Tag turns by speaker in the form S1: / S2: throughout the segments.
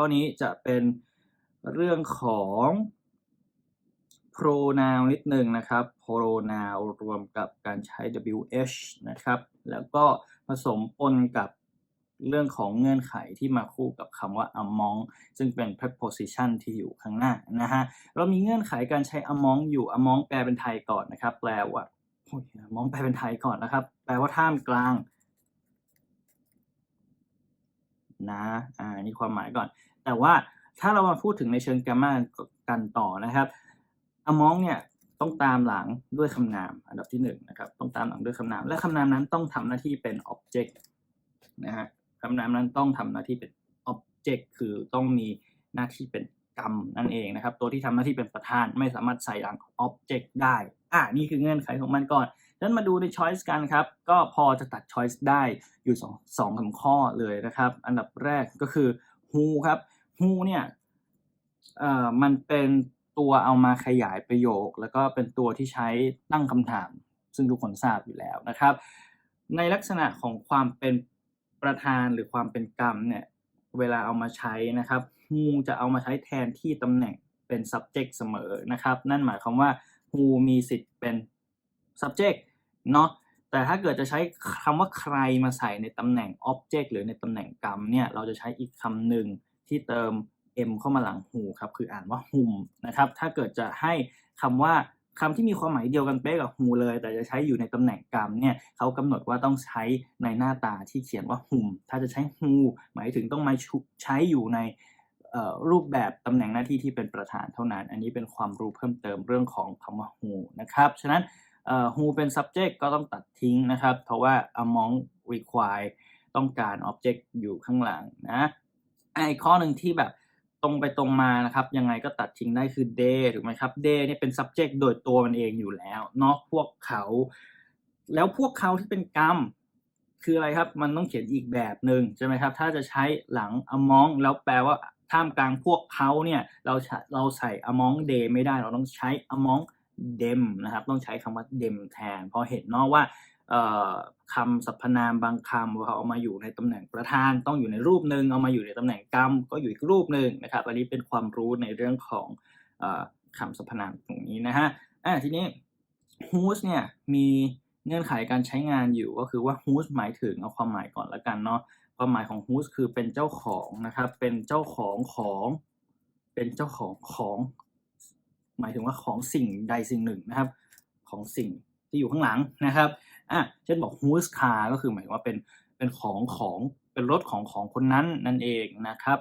S1: ข้อนี้จะเป็นเรื่องของ pronoun นิดหนึ่งนะครับ pronoun รวมกับการใช้ wh นะครับ แล้วก็ผสมปนกับเรื่องของเงื่อนไขที่มาคู่กับคำว่า among ซึ่งเป็น preposition ที่อยู่ข้างหน้านะฮะ เรามีเงื่อนไขการใช้ among อยู่ among แปลเป็นไทยก่อนนะครับ แปลว่า among แปลเป็นไทยก่อนนะครับ แปลว่าท่ามกลางนะ อ่า นี่ความหมายก่อน แต่ว่าถ้าเรามาพูดถึงในเชิง grammar กันต่อนะครับ among เนี่ยต้องตามหลังด้วยคำนามอันดับที่หนึ่งนะครับต้องตามหลังด้วยคำนาม และคำนามนั้นต้องทำหน้าที่เป็น object นะฮะคำนามนั้นต้องทำหน้าที่เป็น object คือต้องมีหน้าที่เป็นกรรมนั่นเองนะครับ ตัวที่ทำหน้าที่เป็นประธานไม่สามารถใส่หลัง object ได้อ่านี่คือเงื่อนไขของมันก่อนดังนั้นมาดูใน choice กันครับ ก็พอจะตัด choice ได้อยู่สองสองข้อเลยนะครับ อันดับแรกก็คือ who ครับ who เนี่ยเอ่อมันเป็นตัวเอามาขยายประโยค แล้วก็เป็นตัวที่ใช้ตั้งคำถาม ซึ่งทุกคนทราบอยู่แล้วนะครับ ในลักษณะของความเป็นประธานหรือความเป็นกรรมเนี่ยเวลาเอามาใช้นะครับ who จะเอามาใช้แทนที่ตำแหน่งเป็น subject เสมอนะครับ นั่นหมายความว่า who มีสิทธิ์เป็น subject เนาะแต่ถ้าเกิดจะใช้คำว่าใครมาใส่ในตำแหน่ง object หรือในตำแหน่งกรรมเนี่ยเราจะใช้อีกคำหนึ่ง ที่เติม m เข้ามาหลัง who ครับคืออ่านว่า whom นะครับถ้าเกิดจะให้คำว่าคำที่มีความหมายเดียวกันเป๊ะกับ who เลย แต่จะใช้อยู่ในตำแหน่งกรรมเนี่ยเขากำหนดว่าต้องใช้ในหน้าตาที่เขียนว่า whom ถ้าจะใช้ who หมายถึงต้องมาใช้อยู่ในรูปแบบตำแหน่งหน้าที่ที่เป็นประธานเท่านั้น อันนี้เป็นความรู้เพิ่มเติมเรื่องของคำว่า who นะครับ ฉะนั้น who เป็น subject ก็ต้องตัดทิ้งนะครับ เพราะว่า among require ต้องการ object อยู่ข้างหลังนะ ไอ้ข้อหนึ่งที่แบบตรงไปตรงมานะครับ ยังไงก็ตัดทิ้งได้คือ they ถูกไหมครับ they เนี่ยเป็น subject โดยตัวมันเองอยู่แล้วเนาะพวกเขา แล้วพวกเขาที่เป็นกรรมคืออะไรครับ มันต้องเขียนอีกแบบหนึ่งใช่ไหมครับ ถ้าจะใช้หลัง among แล้วแปลว่าท่ามกลางพวกเขาเนี่ยเราเราใส่ among they ไม่ได้เราต้องใช้ among them นะครับ ต้องใช้คำว่า them แทนเพราะเห็นเนาะว่า คำสรรพนามบางคำพอเอามาอยู่ในตำแหน่งประธานต้องอยู่ในรูปหนึ่งเอามาอยู่ในตำแหน่งกรรมก็อยู่อีกรูปหนึ่งนะครับอันนี้เป็นความรู้ในเรื่องของอคำสรรพนามตรงนี้นะฮะอะทีนี้ whose เนี่ยมีเงื่อนไขการใช้งานอยู่ก็คือว่า whose หมายถึงเอาความหมายก่อนละกันเนาะความหมายของ whose คือเป็นเจ้าของนะครับเป็นเจ้าของของเป็นเจ้าของของ หมายถึงว่าของสิ่งใดสิ่งหนึ่งนะครับ ของสิ่งที่อยู่ข้างหลังนะครับ อะเช่นบอก whose car ก็คือหมายว่าเป็นเป็นของของเป็นรถของของคนนั้นนั่นเองนะครับ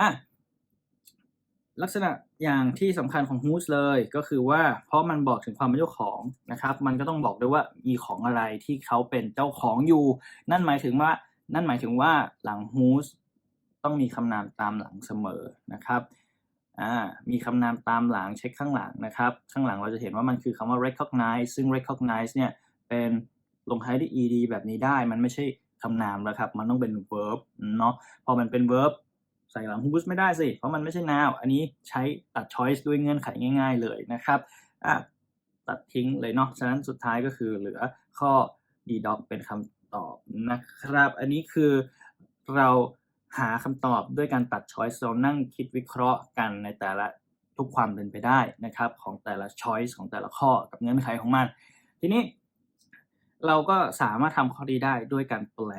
S1: อะลักษณะอย่างที่สำคัญของ whose เลยก็คือว่าเพราะมันบอกถึงความเป็นเจ้าของนะครับ มันก็ต้องบอกด้วยว่ามีของอะไรที่เขาเป็นเจ้าของอยู่ นั่นหมายถึงว่า นั่นหมายถึงว่าหลัง whose ต้องมีคำนามตามหลังเสมอนะครับอ่ามีคำนามตามหลังเช็คข้างหลังนะครับ ข้างหลังเราจะเห็นว่ามันคือคำว่า recognize ซึ่ง recognize เนี่ยเป็น ลงท้ายด้วย ed แบบนี้ได้ มันไม่ใช่คำนามแล้วครับ มันต้องเป็น verb เนาะพอมันเป็น verb ใส่หลัง whose ไม่ได้สิ เพราะมันไม่ใช่ noun อันนี้ใช้ตัด choice ด้วยเงื่อนไขง่าย ๆ เลยนะครับอะตัดทิ้งเลยเนาะ ฉะนั้นสุดท้ายก็คือเหลือข้อ d doc เป็นคำตอบนะครับ อันนี้คือเราหาคำตอบด้วยการตัด choice เรานั่งคิดวิเคราะห์กันในแต่ละทุกความเป็นไปได้นะครับ ของแต่ละ choice ของแต่ละข้อกับเงื่อนไขของมัน ทีนี้ เราก็สามารถทำข้อดีได้ด้วยการแปล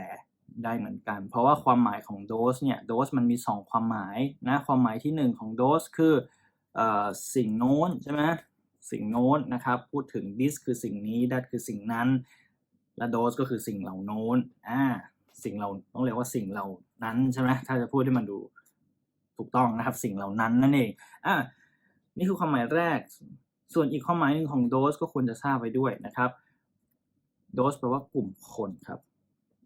S1: ได้เหมือนกัน เพราะว่าความหมายของ dose เนี่ย dose มันมี 2 ความหมายนะความหมายที่ 1 ของ dose คืออสิ่งโน้นใช่ไหมสิ่งโน้นนะครับพูดถึง this คือสิ่งนี้ that คือสิ่งนั้น และ dose ก็คือสิ่งเหล่าโน้นอ่าสิ่งเราต้องเรียกว่าสิ่งเหล่านั้นใช่ไหมถ้าจะพูดให้มันดูถูกต้องนะครับ สิ่งเหล่านั้นนั่นเองอ่านี่คือความหมายแรก ส่วนอีกความหมายหนึ่งของ dose ก็ควรจะทราบไว้ด้วยนะครับ dose แปลว่ากลุ่มคนครับ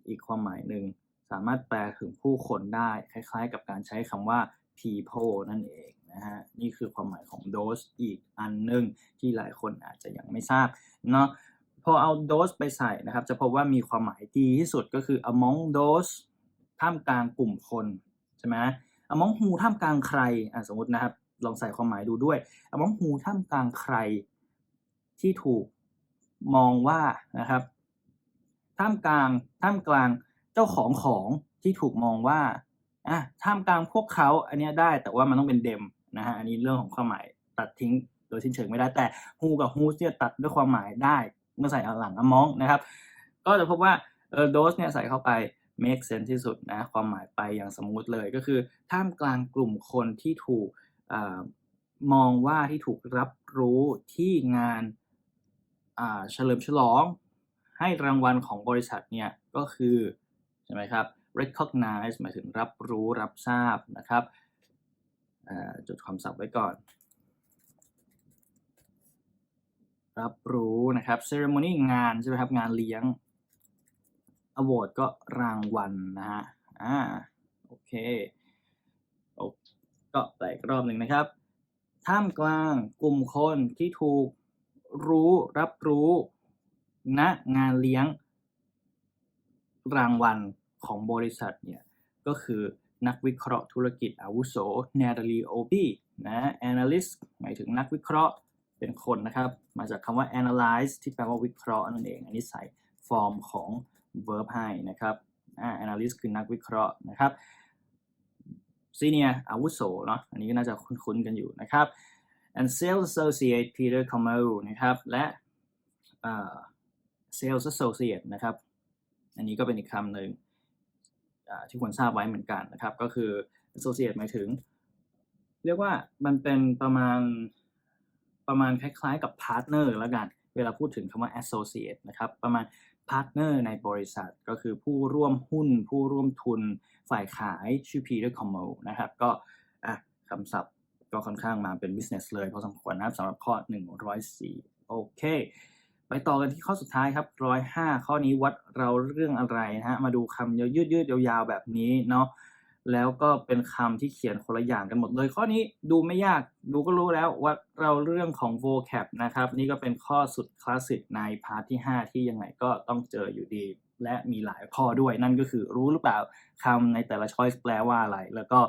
S1: อีกความหมายหนึ่งสามารถแปลถึงผู้คนได้คล้ายๆ กับการใช้คำว่า people นั่นเองนะฮะนี่คือความหมายของ dose อีกอันหนึ่งที่หลายคนอาจจะยังไม่ทราบเนาะพอเอา dose ไปใส่นะครับ จะพบว่ามีความหมายดีที่สุดก็คือ among those ท่ามกลางกลุ่มคนใช่ไหม among who ท่ามกลางใครอะสมมตินะครับ ลองใส่ความหมายดูด้วย among who ท่ามกลางใครที่ถูกมองว่านะครับ ท่ามกลาง ท่ามกลางเจ้าของของที่ถูกมองว่าอะท่ามกลางพวกเขาอันนี้ได้แต่ว่ามันต้องเป็นเดมนะฮะอันนี้เรื่องของความหมายตัดทิ้งโดยสิ้นเชิงไม่ได้แต่ who กับ whose เนี่ยตัดด้วยความหมายได้เมื่อใส่เอาหลัง among นะครับ ก็จะพบว่าเออ those เนี่ยใส่เข้าไป make sense ที่สุดนะความหมายไปอย่างสมมุติเลยก็คือ ท่ามกลางกลุ่มคนที่ถูกอมองว่าที่ถูกรับรู้ที่งานเฉลิมฉลอง ให้รางวัลของบริษัทเนี่ยก็คือใช่ไหมครับ recognize หมายถึงรับรู้รับทราบนะครับจดคำศัพท์ไว้ก่อน รับรู้นะครับ ceremony งานใช่ไหมครับงานเลี้ยง award ก็รางวัลนะฮะอ่าโอเคโอก็แปอีกรอบหนึ่งนะครับ ท่ามกลางกลุ่มคนที่ถูกรู้รับรู้ ณงานเลี้ยงรางวัลของบริษัทเนี่ย ก็คือนักวิเคราะห์ธุรกิจอาวุโสเนเธอรีโอบีนะ analyst หมายถึงนักวิเคราะห์เป็นคนนะครับ มาจากคำว่า analyze ที่แปลว่าวิเคราะห์นั่นเอง อันนี้ใส่ฟอร์มของ verb ให้นะครับอ่า analyst คือนักวิเคราะห์นะครับ senior อาวุโสเนาะอันนี้ก็น่าจะคุ้นๆกันอยู่นะครับ and sales associate Peter Como นะครับ และ sales associate นะครับ อันนี้ก็เป็นอีกคำหนึ่งที่ควรทราบไว้เหมือนกันนะครับ ก็คือ associate หมายถึง เรียกว่ามันเป็นประมาณประมาณคล้ายๆกับ partner แล้วกัน เวลาพูดถึงคำว่า associate นะครับ ประมาณ partner ในบริษัท ก็คือผู้ร่วมหุ้น ผู้ร่วมทุนฝ่ายขายชื่อ Peter Como นะครับ ก็คำศัพท์ก็ค่อนข้างมาเป็น business เลยพอสมควรนะครับสำหรับข้อ 104 โอเค ไปต่อกันที่ข้อสุดท้ายครับ105ข้อนี้วัดเราเรื่องอะไรนะฮะมาดูคำยืดยืดยาวๆแบบนี้เนาะแล้วก็เป็นคำที่เขียนคนละอย่างกันหมดเลยข้อนี้ดูไม่ยากดูก็รู้แล้วว่าเราเรื่องของ vocab นะครับ นี่ก็เป็นข้อสุดคลาสสิกในพาร์ทที่ 5 ที่ยังไงก็ต้องเจออยู่ดี และมีหลายข้อด้วยนั่นก็คือรู้หรือเปล่าคำในแต่ละ choice แปลว่าอะไร แล้วก็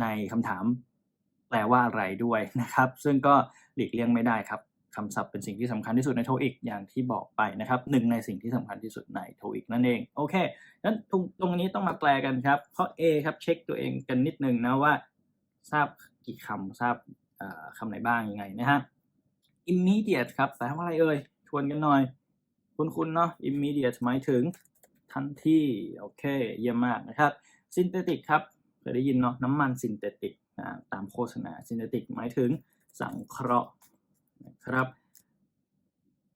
S1: ในคำถามแปลว่าอะไรด้วยนะครับ ซึ่งก็หลีกเลี่ยงไม่ได้ครับ คำศัพท์เป็นสิ่งที่สำคัญที่สุดใน TOEIC อย่างที่บอกไปนะครับหนึ่งในสิ่งที่สำคัญที่สุดใน TOEIC นั่นเอง โอเคนั้นตรงตรงนี้ต้องมาแปลกันครับข้อ A ครับเช็คตัวเองกันนิดนึงนะว่า ทราบกี่คำทราบคำไหนบ้างยังไงนะฮะ immediate ครับแปลว่าอะไรเอ่ยทวนกันหน่อย คุณๆเนาะ immediate หมายถึงทันทีโอเค เยี่ยมมากนะครับ synthetic ครับเคยได้ยินเนาะน้ำมันซินเทติกตามโฆษณาซินเทติกหมายถึงสังเคราะห์ นะครับ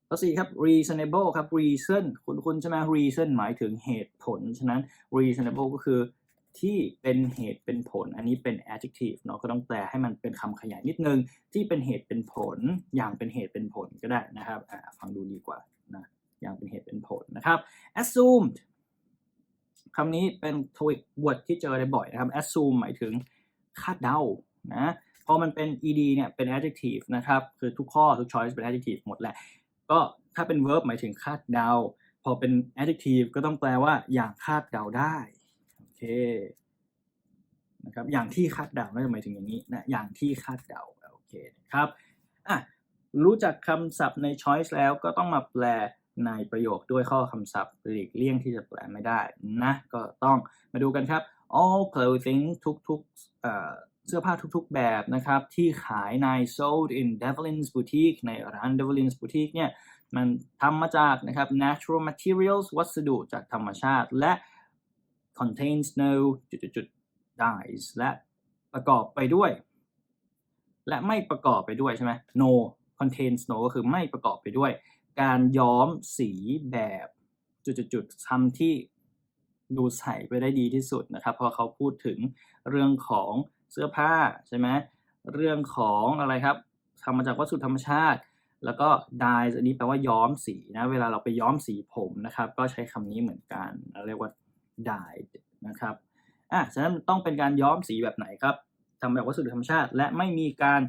S1: ข้อสี่ครับ reasonable ครับ reason คุณคุณใช่ไหม reason หมายถึงเหตุผล ฉะนั้น reasonable ก็คือที่เป็นเหตุเป็นผล อันนี้เป็น adjective เนาะก็ต้องแปลให้มันเป็นคำขยายนิดนึง ที่เป็นเหตุเป็นผล อย่างเป็นเหตุเป็นผลก็ได้นะครับฟังดูดีกว่านะอย่างเป็นเหตุเป็นผลนะครับ assumed คำนี้เป็น TOEIC word ที่เจอได้บ่อยนะครับ assume หมายถึงคาดเดานะ พอมันเป็น ed เนี่ยเป็น adjective นะครับ คือทุกข้อทุก choice เป็น adjective หมดแหละ ก็ถ้าเป็น verb หมายถึงคาดเดา พอเป็น adjective ก็ต้องแปลว่าอย่างคาดเดาได้โอเคนะครับอย่างที่คาดเดาน่าจะหมายถึงอย่างนี้นะอย่างที่คาดเดาโอเคครับอะรู้จักคำศัพท์ใน choice แล้วก็ต้องมาแปลในประโยคด้วยข้อคำศัพท์หลีกเลี่ยงที่จะแปลไม่ได้นะก็ต้องมาดูกันครับ all clothing ทุกๆ เสื้อผ้าทุกๆแบบนะครับ ที่ขายใน sold in Devlin's boutique ในร้าน Devlin's boutique เนี่ยมันทำมาจากนะครับ natural materials วัสดุจากธรรมชาติ และ contains no จุดๆ dyes และประกอบไปด้วย และไม่ประกอบไปด้วยใช่ไหม no contains no ก็คือไม่ประกอบไปด้วย การย้อมสีแบบจุดๆทำที่ดูใส่ไปได้ดีที่สุดนะครับ เพราะเขาพูดถึงเรื่องของ เสื้อผ้าใช่ไหมเรื่องของอะไรครับทำมาจากวัสดุธรรมชาติ แล้วก็ dye อันนี้แปลว่าย้อมสีนะ เวลาเราไปย้อมสีผมนะครับ ก็ใช้คำนี้เหมือนกัน เรียกว่า dye นะครับอะฉะนั้นต้องเป็นการย้อมสีแบบไหนครับทำแบบวัสดุธรรมชาติ และไม่มีการ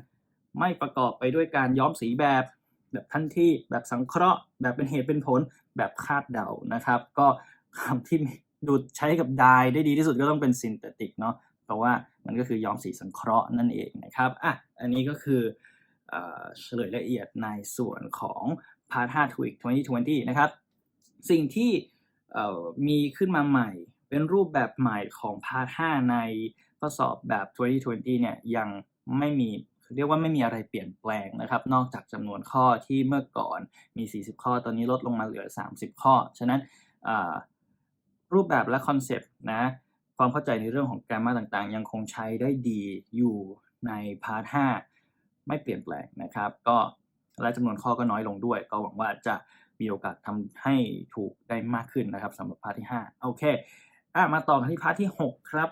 S1: ไม่ประกอบไปด้วยการย้อมสีแบบ แบบทันทีแบบสังเคราะห์ แบบเป็นเหตุเป็นผลแบบคาดเดานะครับ ก็คำที่ดูใช้กับ dye ได้ดีที่สุดก็ต้องเป็น synthetic เนาะเพราะว่า มันก็คือย้อมสีสังเคราะห์นั่นเองนะครับอะอันนี้ก็คือเฉลยละเอียดในส่วนของพาร์ท5 TWIC 2020 นะครับ สิ่งที่มีขึ้นมาใหม่ เป็นรูปแบบใหม่ของพาร์ท5ในข้อสอบแบบ 2020 เนี่ยยังไม่มีเรียกว่าไม่มีอะไรเปลี่ยนแปลงนะครับ นอกจากจำนวนข้อที่เมื่อก่อนมี 40 ข้อ ตอนนี้ลดลงมาเหลือ 30 ข้อ ฉะนั้นรูปแบบและคอนเซปต์นะ ความเข้าใจในเรื่องของการมาต่างๆ ยังคงใช้ได้ดีอยู่ในพาร์ท5ไม่เปลี่ยนแปลงนะครับ ก็และจำนวนข้อก็น้อยลงด้วย ก็หวังว่าจะมีโอกาสทำให้ถูกได้มากขึ้นนะครับสำหรับพาร์ทที่ 5 โอเคอะมาต่อกันที่พาร์ทที่ 6 ครับ